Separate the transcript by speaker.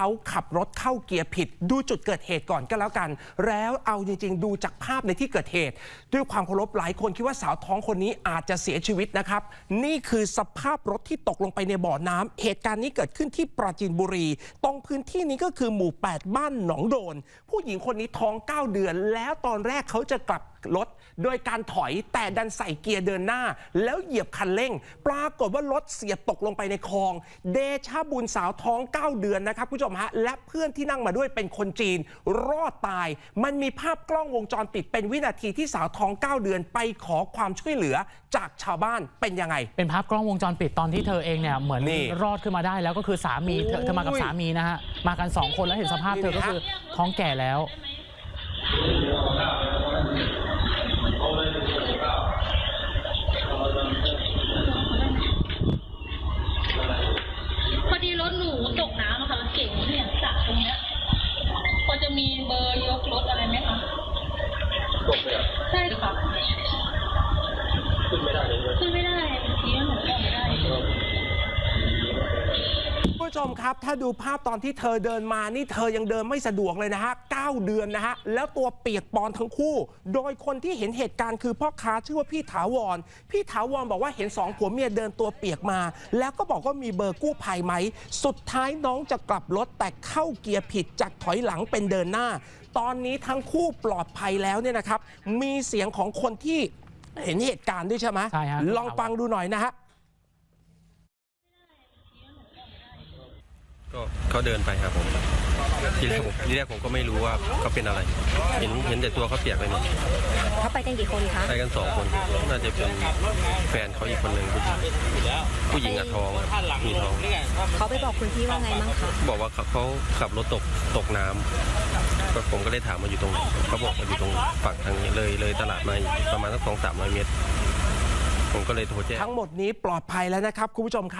Speaker 1: เขาขับรถเข้าเกียร์ผิด ดูจุดเกิดเหตุก่อนก็แล้วกัน แล้วเอาจริง ๆ ดูจากภาพในที่เกิดเหตุ ด้วยความเคารพหลายคนคิดว่าสาวท้องคนนี้อาจจะเสียชีวิตนะครับ นี่คือสภาพรถที่ตกลงไปในบ่อน้ำเหตุการณ์นี้เกิดขึ้นที่ปราจีนบุรี ตรงพื้นที่นี้ก็คือหมู่ 8 บ้านหนองโดน ผู้หญิงคนนี้ท้อง 9 เดือน แล้วตอนแรกเขาจะกลับรถโดยการถอยแต่ดันใส่เกียร์เดินหน้า แล้วเหยียบคันเร่ง ปรากฏว่ารถเสียบตกลงไปในคลอง เดชาบุญสาวท้อง 9 เดือนนะครับผู้ชมฮะและเพื่อนที่นั่งมาด้วยเป็นคนจีน รอดตาย มันมีภาพกล้องวงจรปิดเป็นวินาทีที่สาวท้อง 9 เดือนไปขอความช่วยเหลือจากชาวบ้านเป็นยังไง
Speaker 2: เป็นภาพกล้องวงจรปิดตอนที่เธอเองเนี่ยเหมือน
Speaker 1: นี่
Speaker 2: รอดขึ้นมาได้แล้วก็คือสามีเธอเธอมากับ
Speaker 1: โอ้ย
Speaker 2: สามีนะฮะมากันสองคนแล้วเห็นสภาพเธอก็
Speaker 1: นี่นะ
Speaker 2: คือท้องแก่แล้ว
Speaker 3: จะมีเบอร์ยกรถอะไรไหมคะ
Speaker 4: ตกเลยอะ
Speaker 3: ใช่
Speaker 1: ชมครับ ถ้าดูภาพตอนที่เธอเดินมานี่เธอยังเดินไม่สะดวกเลยนะฮะ 9 เดือนนะฮะ แล้วตัวเปียกปอนทั้งคู่ โดยคนที่เห็นเหตุการณ์คือพ่อค้าชื่อว่าพี่ถาวร พี่ถาวรบอกว่าเห็นสองผัวเมียเดินตัวเปียกมา แล้วก็บอกว่ามีเบอร์กู้ภัยไหม สุดท้ายน้องจะกลับรถแต่เข้าเกียร์ผิดจากถอยหลังเป็นเดินหน้า ตอนนี้ทั้งคู่ปลอดภัยแล้วเนี่ยนะครับ มีเสียงของคนที่เห็นเหตุการณ์ด้วยใช่ไหม
Speaker 2: ใช่ฮะ
Speaker 1: ลองฟังดูหน่อยนะฮะ
Speaker 4: ก็เขาเดินไปครับผมทีแรกผมทีแรกผมก็ไม่รู้ว่าเขาเป็นอะไร เห็นเห็นแต่ตัวเขาเปียกไปหมด
Speaker 5: เขาไปกันกี่คนคะ
Speaker 4: ไปกันสองคนน่าจะเป็นแฟนเขาอีกคนหนึ่งผู้หญิงผู้หญิงอะท้องอะมีท้อง
Speaker 5: เขาไปบอกคุณพี่ว่าไงมั่งคะ
Speaker 4: บอกว่าเขาเขาขับรถตกตกน้ำก็ผมก็เลยถามมาอยู่ตรงไหนเขาบอกว่าอยู่ตรงฝั่งทางนี้เลยเลยตลาดมาอีกประมาณสักสองสามร้อยเมตรผมก็เลยโทรแจ้ง
Speaker 1: ทั้งหมดนี้ปลอดภัยแล้วนะครับคุณผู้ชมครับ